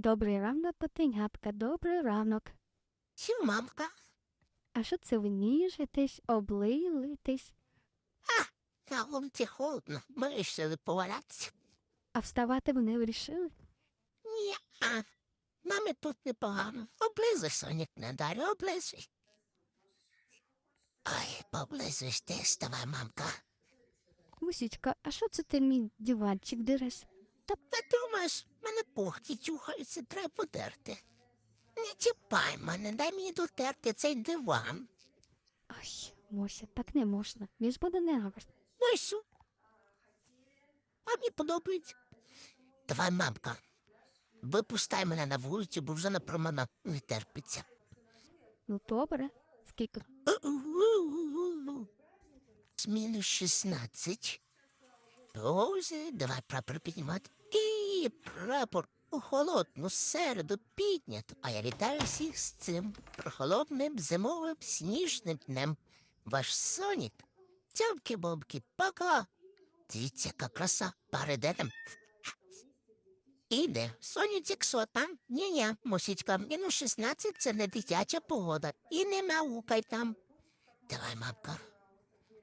Добрий ранок, котенятка, добрий ранок. Сів мамка. А що це ви ніжитесь, облилитесь, На вулиці холодно. Ми вирішили повалятися. а вставати ви не вирішили? Ні, а мамі тут непогано. Облизуй, Сонік, не дарю, облизуй. Ой, поблизуєш ти, ставай, мамка. Мусічка, а що це ти мій диванчик дереш? Та думаєш, мене пухті тюхаються, треба подерти. Не чіпай мене, дай мені дотерти цей диван. Ой, Мося, так не можна. Він ж буде негарно. Ну і що? Мамі подобається. Давай, мамка, випускай мене на вулицю, бо вже на промана не терпиться. Ну добре. Скільки? З мінус 16. Боже, давай прапор піднімати. І прапор у холодну середу піднято. А я вітаю всіх з цим прохолодним зимовим сніжним днем. Ваш Сонік. Тямки-бомки, пока. Дивіться, яка краса. Передетем. Іде, сонячек сота. Ні-ні, мусічка, мінус 16 це не дитяча погода. І не маукай там. Давай, мамка.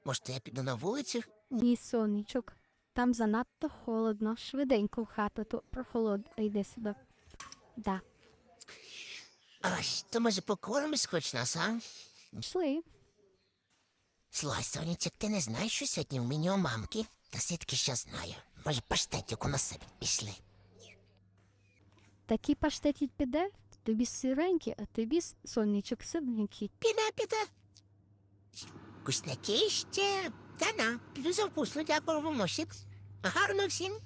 Може, я піду на вулицю? Ні, сонечок. Там занадто холодно, швиденько в хату, то прохолод йде сюди. Да. Ой, то може покормиш хоч нас, а? Пішли. Слухай, сонечек, ти не знаєш, що сьогодні в меню у мамки? Та сітки ще знаю. Може, паштетик у нас собі пішли. Такий паштетик піде, тобі сиренький, а тобі сонечок сиренький. Піде, піде. Вкусняки ще. Та на, піду за вкусно, дякую вам, Мосік. Гарно всім.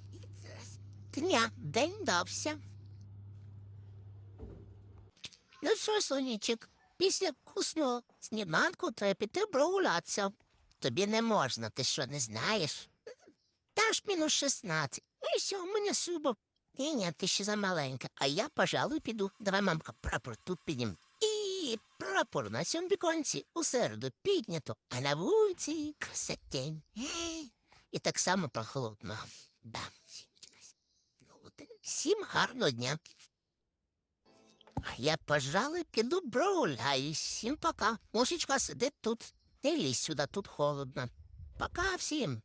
Дня, день дався. Ну що, сонечек, після вкусного сніданку треба піти прогулятися. Тобі не можна, ти що, не знаєш? Та ж мінус 16. Ну і все, у мене субо. Ні, ні, ти ще замаленька. А я, пожалуй, піду. Давай, мамка, прапор тут піднім. І прапор на віконці у середу піднято, а на вулиці красотень. І так само прохолодно. Да. Всім гарного дня. А Я, пожалуй, піду прогуляюсь. Всім пока. Мушечка сидить тут. Не лізь сюди, тут холодно. Пока всім.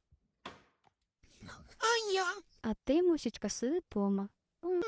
А я. А ти, мусічка, сиди дома. М,